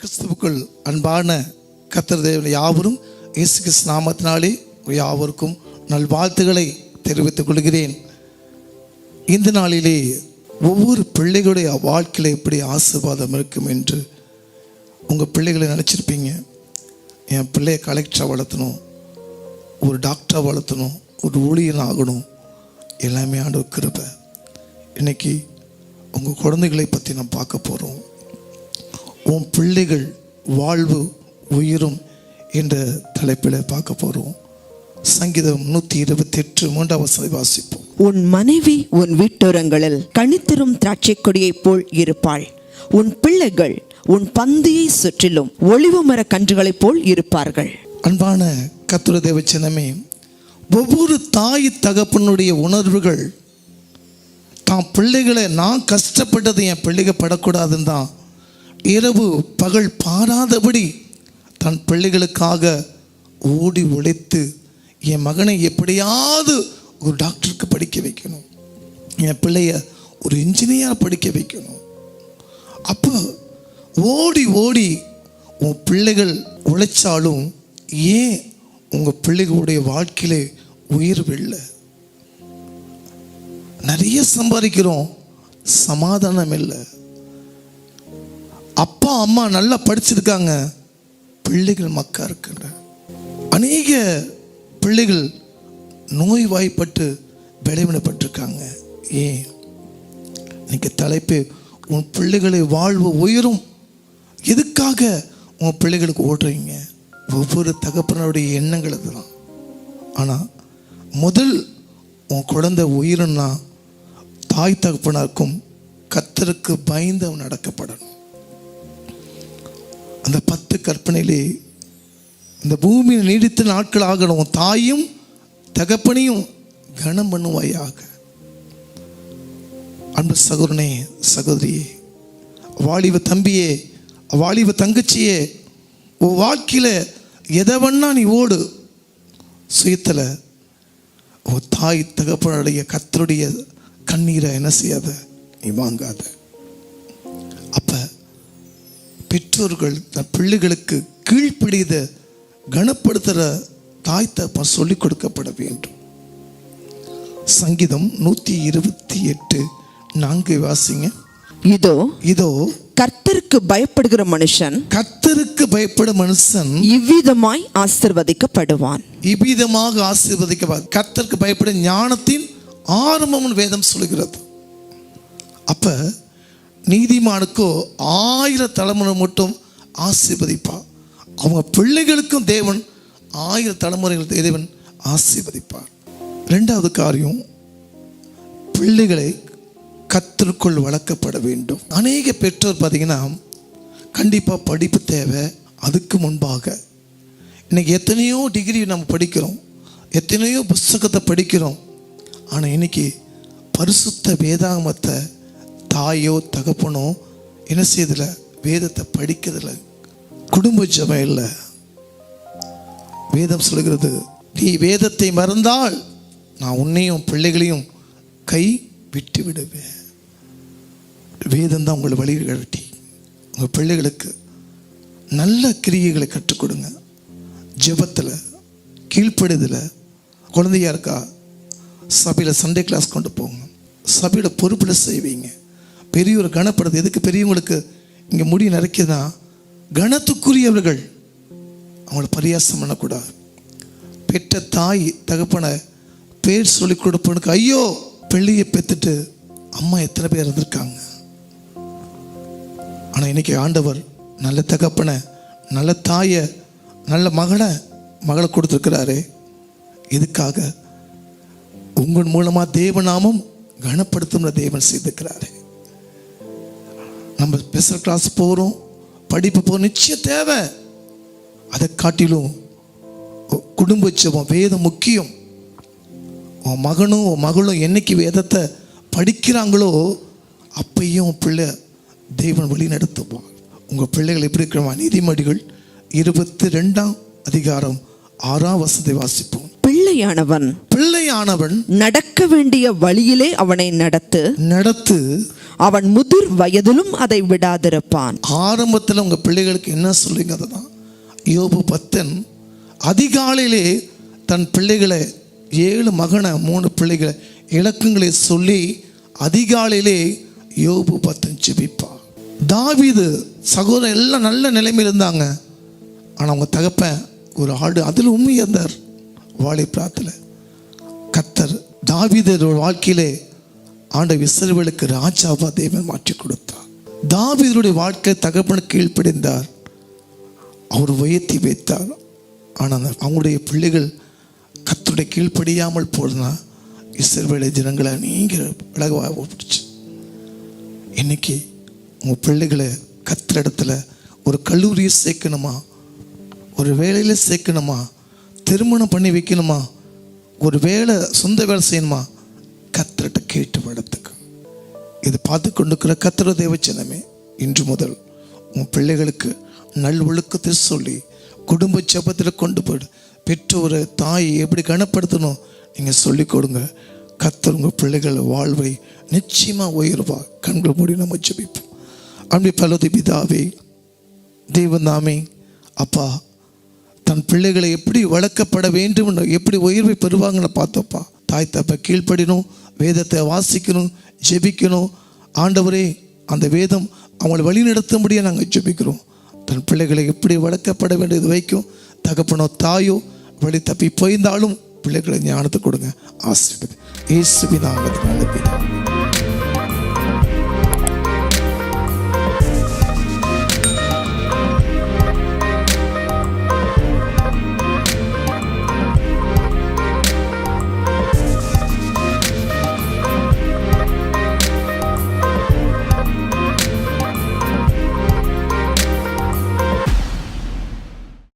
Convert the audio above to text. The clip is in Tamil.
கிறிஸ்துவுக்குள் அன்பான கத்தர் தேவன் யாவரும் இயேசு கிறிஸ்து நாமத்தினாலே யாவருக்கும் நல்வாழ்த்துக்களை தெரிவித்துக் கொள்கிறேன். இந்த நாளிலே ஒவ்வொரு பிள்ளைகளுடைய வாழ்க்கையில் எப்படி ஆசீர்வாதம் இருக்கும் என்று உங்கள் பிள்ளைகளை நினச்சிருப்பீங்க. என் பிள்ளைய கலெக்டராக வளர்த்தணும் ஒரு டாக்டராக வளர்த்தணும் ஒரு ஊழியன் ஆகணும். எல்லாமே ஆண்டு கிருப்பை இன்னைக்கு உங்கள் குழந்தைகளை பற்றி நான் பார்க்க போகிறோம் உன் பிள்ளைகள் வாழ்வு உயிரும் என்ற தலைப்பில் பார்க்க போகிறோம் சங்கீதம் நூற்றி இருபத்தி எட்டு மூன்றாம் வசதி வாசிப்போம். உன் மனைவி உன் வீட்டோரங்களில் கணித்தரும் திராட்சைக் கொடியைப் போல் இருப்பாள். உன் பிள்ளைகள் உன் பந்தியை சுற்றிலும் ஒளிவு மர கன்றுகளைப் போல் இருப்பார்கள். அன்பான கத்துர தேவச்சனமே ஒவ்வொரு தாய் தகப்பனுடைய உணர்வுகள் தான் பிள்ளைகளை நான் கஷ்டப்பட்டது என் பிள்ளைகள் படக்கூடாதுன்னு தான் இரவு பகல் பாராதபடி தன் பிள்ளைகளுக்காக ஓடி உழைத்து என் மகனை எப்படியாவது ஒரு டாக்டருக்கு படிக்க வைக்கணும். என் பிள்ளைய ஒரு இன்ஜினியர் படிக்க வைக்கணும். அப்போ ஓடி ஓடி உன் பிள்ளைகள் உழைச்சாலும் ஏன் உங்கள் பிள்ளைகளுடைய வாழ்க்கையிலே உயர்வு இல்லை நிறைய சம்பாதிக்கிறோம் சமாதானம் இல்லை. அப்பா அம்மா நல்லா படிச்சிருக்காங்க. பிள்ளைகள் மக்கா இருக்கின்ற. அநேக பிள்ளைகள் நோய்வாய்ப்பட்டு விளைவிடப்பட்டிருக்காங்க. ஏன்? இன்னைக்கு தலைப்பு உன் பிள்ளைகளை வாழ்வு உயரும். எதுக்காக உன் பிள்ளைகளுக்கு ஓடுறீங்க? ஒவ்வொரு தகப்பனுடைய எண்ணங்கள் அதுதான். ஆனால் முதல் உன் குழந்தை உயிருன்னா தாய் தகப்பனாருக்கும் கத்தருக்கு பயந்து அவன் நடக்கப்படணும். அந்த பத்து கற்பனையிலே இந்த பூமியில் நீடித்த நாட்கள் ஆகணும் தாயும் தகப்பனையும் கனம் பண்ணுவாயாக. அன்பு சகோதரனே சகோதரியே வாலிப தம்பியே வாலிப தங்கச்சியே உன் வாழ்க்கையில் எதை வேணா நீ ஓடு. சுயத்தில் உன் தாய் தகப்பனுடைய கத்தருடைய கண்ணீரை என்ன செய்யாத? நீ வாங்காத. அப்ப பெற்றோர்கள் தன் பிள்ளைகளுக்கு கீழ்ப்பிடித கனப்படுத்துகிற தாய் தகப்பன் சொல்லிக் கொடுக்கப்பட வேண்டும். சங்கீதம் நூற்றி இருபத்தி எட்டு. நான்கு வாசிங்க. இதோ இதோ கர்த்தருக்கு பயப்படுகிற மனுஷன் கத்தருக்கு பயப்படும் மனுஷன் இவ்விதமாய் ஆசிர்வதிக்கப்படுவான். இவ்விதமாக ஆசீர்வதிக்க கர்த்தருக்கு பயப்படும் ஞானத்தின் ஆரம்பம் வேதம் சொல்கிறது அப்ப நீதிமானுக்கோ ஆயிர தலைமுறை மட்டும் ஆசீர்வதிப்பார் அவங்க பிள்ளைகளுக்கும் தேவன் ஆயிர தலைமுறைகள் தேவன் ஆசீர்வதிப்பார். ரெண்டாவது காரியம் பிள்ளைகளை கத்திற்குள் வளர்க்கப்பட வேண்டும். அநேக பெற்றோர் பார்த்தீங்கன்னா கண்டிப்பாக படிப்பு தேவை. அதுக்கு முன்பாக இன்னைக்கு எத்தனையோ டிகிரி நம்ம படிக்கிறோம். எத்தனையோ புஸ்தகத்தை படிக்கிறோம். ஆனால் இன்னைக்கு பரிசுத்த வேதாமத்தை தாயோ தகப்பனோ என்ன செய்யதில்ல வேதத்தை படிக்கிறதில்ல. குடும்ப ஜபம் இல்லை. வேதம் சொல்கிறது நீ வேதத்தை மறந்தால் நான் உன்னையும் பிள்ளைகளையும் கை விட்டு விடுவேன். வேதம் தான் உங்களை வழி கழட்டி. உங்கள் பிள்ளைகளுக்கு நல்ல கிரியைகளை கற்றுக் கொடுங்க. ஜெபத்தில் கீழ்ப்படுதல குழந்தையா இருக்கா? சபையில் சண்டே கிளாஸ் கொண்டு போங்க. சபையோட பொறுப்பில் செய்வீங்க. பெரியவர் கனப்படுது எதுக்கு பெரியவங்களுக்கு? இங்கே முடி நிறைக்குதுன்னா கனத்துக்குரியவர்கள். அவங்கள பரியாசம் பண்ணக்கூடாது. பெற்ற தாய் தகப்பனை பேர் சொல்லி கொடுப்பனுக்கு ஐயோ! பிள்ளையை பெற்றுட்டு அம்மா எத்தனை பேர் இருந்திருக்காங்க ஆனால் இன்னைக்கு ஆண்டவர் நல்ல தகப்பனை நல்ல தாயை நல்ல மகனை மகளை கொடுத்துருக்கிறாரு. இதுக்காக உங்கள் மூலமாக தேவநாமம் கனப்படுத்தும் தேவன் செய்திருக்கிறாரு. நம்ம ஸ்பெஷல் கிளாஸ் போகிறோம் படிப்பு போகிறோம் நிச்சயம் தேவை. அதை காட்டிலும் குடும்ப ஜெபம் வேதம் முக்கியம். உன் மகனும் உன் மகளும் என்னைக்கு வேதத்தை படிக்கிறாங்களோ அப்பயும் பிள்ளை தெய்வன் வழி நடத்துவான் உங்கள் பிள்ளைகள் எப்படி இருக்கிறமா நீதிமொழிகள் இருபத்தி ரெண்டாம் அதிகாரம் ஆறாம் வசதி வாசிப்போம். பிள்ளை பிள்ளையானவன் பிள்ளையானவன் நடக்க வேண்டிய வழியிலே அவனை நடத்து நடத்து அவன் முதிர் வயதிலும் அதை விடாதிருப்பான். ஆரம்பத்தில் உங்கள் பிள்ளைகளுக்கு என்ன சொல்லுங்க அதுதான்? யோபு பத்தன் அதிகாலையிலே தன் பிள்ளைகளை ஏழு மகனை மூணு பிள்ளைகளை இலக்கங்களை சொல்லி அதிகாலையிலே யோபு பத்தன் ஜெபிப்பான் தாவிது சகோதரன் எல்லாம் நல்ல நிலைமையில் இருந்தாங்க. ஆனால் அவங்க தகப்பன் ஒரு ஆடு அதில் உண்மை இருந்தார் வாழைப்பிராத்தில் கத்தர் தாவிதர் வாழ்க்கையிலே ஆண்ட விசர்வலுக்கு ராஜாவா தேவன் மாற்றி கொடுத்தார். தாவீதருடைய வாழ்க்கை தகப்பனுக்கு கீழ்ப்படைந்தார். அவர் உயர்த்தி வைத்தார். ஆனால் அவங்களுடைய பிள்ளைகள் கத்துடைய கீழ்ப்படியாமல் போனா இஸ்ரவேலை ஜனங்களை நீங்கள் விலகவாக போட்டுச்சு இன்னைக்கு உங்கள் பிள்ளைகளை கத்துற இடத்துல ஒரு கல்லூரியை சேர்க்கணுமா? ஒரு வேலையில் சேர்க்கணுமா? திருமணம் பண்ணி வைக்கணுமா? ஒரு வேலை சொந்த வேலை செய்யணுமா? கத்திரட்ட கேட்டு வளர்த்துக்க இதை பார்த்து கொண்டிருக்கிற கத்திர தேவச்சனமே இன்று முதல் உன் பிள்ளைகளுக்கு நல் ஒழுக்கத்தை சொல்லி குடும்ப ஜெபத்தில் கொண்டு போயிடு. பெற்றோரை தாயை எப்படி கனப்படுத்தணும் நீங்கள் சொல்லிக் கொடுங்க. கத்தர் உங்கள் பிள்ளைகள் வாழ்வை நிச்சயமாக உயர்வா கண்கள் மூடி நம்ம ஜபிப்போம். அப்படி பலது பிதாவே தெய்வந்தாமே அப்பா தன் பிள்ளைகளை எப்படி வளர்க்கப்பட வேண்டும் எப்படி உயர்வை பெறுவாங்கன்னு பார்த்தோப்பா தாய் தப்ப கீழ்ப்படினும் வேதத்தை வாசிக்கணும் ஜெபிக்கணும். ஆண்டவரே அந்த வேதம் அவங்களை வழிநடத்தும்படியே நாங்கள் ஜெபிக்கிறோம். தன் பிள்ளைகளை எப்படி வளர்க்கப்பட வேண்டியது வைக்கும். தகப்பனோ தாயோ வழி தப்பி போயிருந்தாலும் பிள்ளைகளை ஞானத்தை கொடுங்க. ஆசிரியர் இயேசுவின் நாமத்தில் நல்ல